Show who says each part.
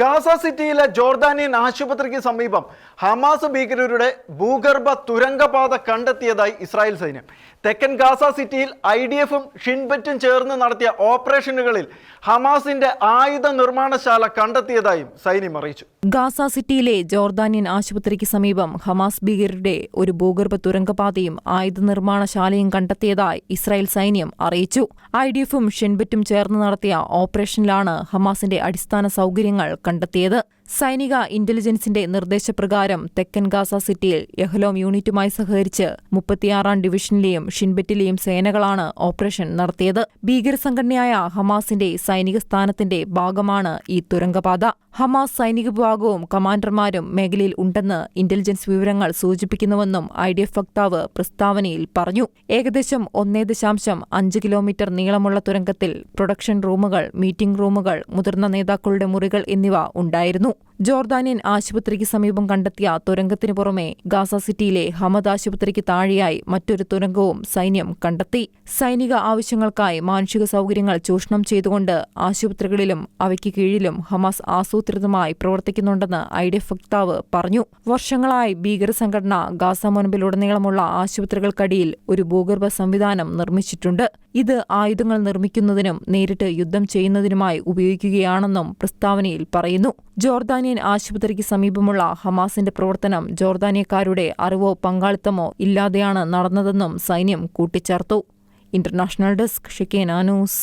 Speaker 1: Gaza സിറ്റിയിലെ Jordanian ആശുപത്രിക്ക് സമീപം ഹമാസ് ഭീകരരുടെ ഭൂഗർഭ തുരങ്കപാത കണ്ടെത്തിയതായി ഇസ്രായേൽ സൈന്യം. തെക്കൻ ഗാസ സിറ്റിയിൽ ഐ ഡി എഫും ഷിൻബറ്റും ചേർന്ന് നടത്തിയ ഓപ്പറേഷനുകളിൽ ഹമാസിന്റെ ആയുധ നിർമ്മാണശാല കണ്ടെത്തിയതായും സൈന്യം അറിയിച്ചു.
Speaker 2: ഗാസ സിറ്റിയിലെ ജോർദാനിയൻ ആശുപത്രിക്ക് സമീപം ഹമാസ് ഭീകരരുടെ ഒരു ഭൂഗർഭ തുരങ്കപാതയും ആയുധ നിർമ്മാണശാലയും കണ്ടെത്തിയതായി ഇസ്രായേൽ സൈന്യം അറിയിച്ചു. ഐ ഡി എഫും ഷിൻബറ്റും ചേർന്ന് നടത്തിയ ഓപ്പറേഷനിലാണ് ഹമാസിന്റെ അടിസ്ഥാന സൗകര്യങ്ങൾ കണ്ടെത്തിയത്. സൈനിക ഇന്റലിജൻസിന്റെ നിർദ്ദേശപ്രകാരം തെക്കൻ ഗാസ സിറ്റിയിൽ യഹ്ലോം യൂണിറ്റുമായി സഹകരിച്ച് മുപ്പത്തിയാറാം ഡിവിഷനിലെയും ഷിൻബെറ്റിലെയും സേനകളാണ് ഓപ്പറേഷൻ നടത്തിയത്. ഭീകരസംഘടനയായ ഹമാസിന്റെ സൈനിക സ്ഥാനത്തിന്റെ ഭാഗമാണ് ഈ തുരങ്കപാത. ഹമാസ് സൈനിക വിഭാഗവും കമാൻഡർമാരും മേഖലയിൽ ഉണ്ടെന്ന് ഇന്റലിജൻസ് വിവരങ്ങൾ സൂചിപ്പിക്കുന്നുവെന്നും ഐ ഡി എഫ് വക്താവ് പ്രസ്താവനയിൽ പറഞ്ഞു. ഏകദേശം ഒന്നേ ദശാംശം അഞ്ച് കിലോമീറ്റർ നീളമുള്ള തുരങ്കത്തിൽ പ്രൊഡക്ഷൻ റൂമുകൾ മീറ്റിംഗ് റൂമുകൾ മുതിർന്ന നേതാക്കളുടെ മുറികൾ എന്നിവ ഉണ്ടായിരുന്നു. ജോർദാനിയൻ ആശുപത്രിക്ക് സമീപം കണ്ടെത്തിയ തുരങ്കത്തിനു പുറമെ ഗാസ സിറ്റിയിലെ ഹമദ് ആശുപത്രിക്ക് താഴെയായി മറ്റൊരു തുരങ്കവും സൈന്യം കണ്ടെത്തി. സൈനിക ആവശ്യങ്ങൾക്കായി മാനുഷിക സൗകര്യങ്ങൾ ചൂഷണം ചെയ്തുകൊണ്ട് ആശുപത്രികളിലും അവയ്ക്ക് കീഴിലും ഹമാസ് ആസൂത്രിതമായി പ്രവർത്തിക്കുന്നുണ്ടെന്ന് ഐ ഡി വക്താവ് പറഞ്ഞു. വർഷങ്ങളായി ഭീകര സംഘടന ഗാസ മുൻപിലുടനീളമുള്ള ആശുപത്രികൾക്കടിയിൽ ഒരു ഭൂഗർഭ സംവിധാനം നിർമ്മിച്ചിട്ടുണ്ട്. ഇത് ആയുധങ്ങൾ നിർമ്മിക്കുന്നതിനും നേരിട്ട് യുദ്ധം ചെയ്യുന്നതിനുമായി ഉപയോഗിക്കുകയാണെന്നും പ്രസ്താവനയിൽ പറയുന്നു. ജോർദാനിയൻ ആശുപത്രിക്ക് സമീപമുള്ള ഹമാസിന്റെ പ്രവർത്തനം ജോർദാനിയക്കാരുടെ അറിവോ പങ്കാളിത്തമോ ഇല്ലാതെയാണ് നടന്നതെന്നും സൈന്യം കൂട്ടിച്ചേർത്തു. ഇന്റർനാഷണൽ ഡെസ്ക് ഷിക്കേന ന്യൂസ്.